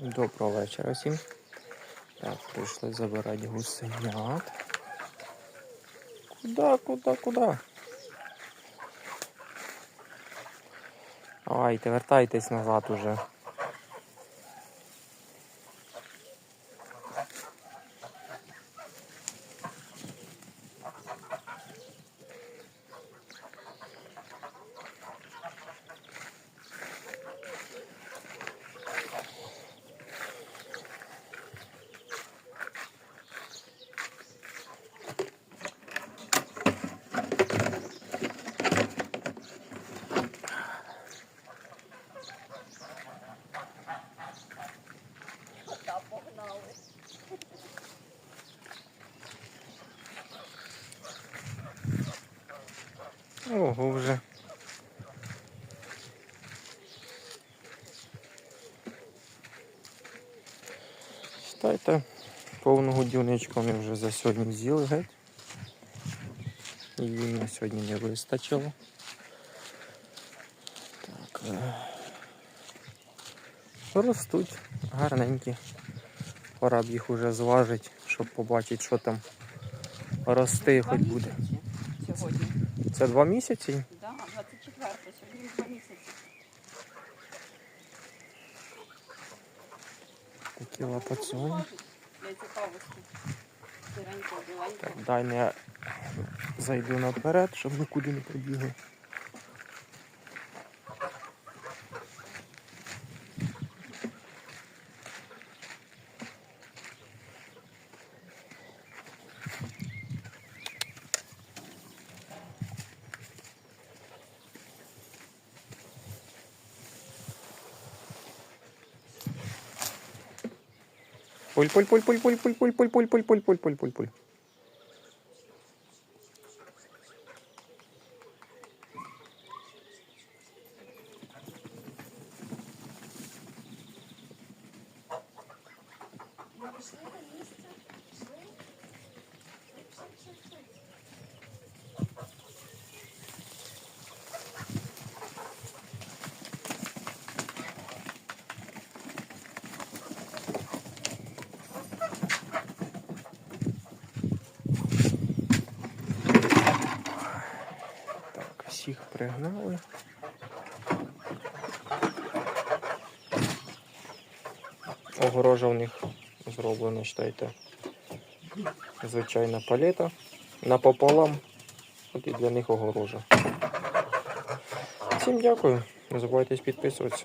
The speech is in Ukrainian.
Доброго вечора всім. Так, прийшли забирати гусенят. Куда, куда, куда? Давайте, вертайтесь назад уже. Ого вже. Считайте, повну годівничку ми вже за сьогодні з'їли геть. Її на сьогодні не вистачило. Так. е, Ростуть гарненькі. Пора б їх уже зважити, щоб побачити, що там рости хоч буде. місяці Сьогодні. Це два місяці. Да, 24 сьогодні два місяці. Такі біленько. Так, дай не я зайду наперед, щоб нікуди не Pull, pull, pull, pull, pull, pull, pull, pull, pull, pull, pull, pull, pull, pull, pull. Thank you. Всіх пригнали. Огорожа в них зроблена, читайте, звичайна палета напополам. От і для них огорожа. Всім дякую. Не забувайте підписуватися.